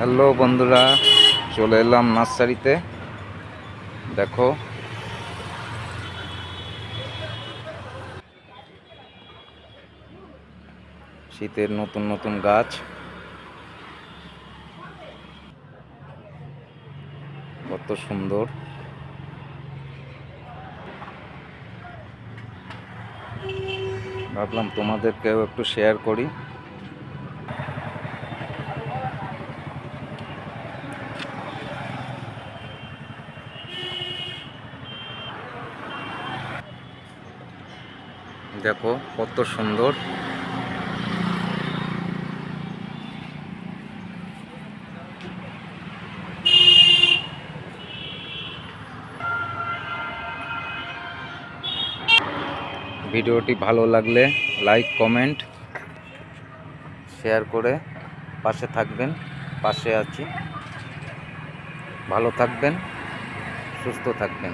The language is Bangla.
হ্যালো বন্ধুরা, চলে এলাম নার্সারিতে। দেখো। শীতের নতুন নতুন গাছ। কত সুন্দর। ভাবলাম তোমাদেরকেও একটু শেয়ার করি। দেখো, কত সুন্দর। ভিডিওটি ভালো লাগলে লাইক, কমেন্ট, শেয়ার করে পাশে থাকবেন, পাশে আছি। ভালো থাকবেন, সুস্থ থাকবেন।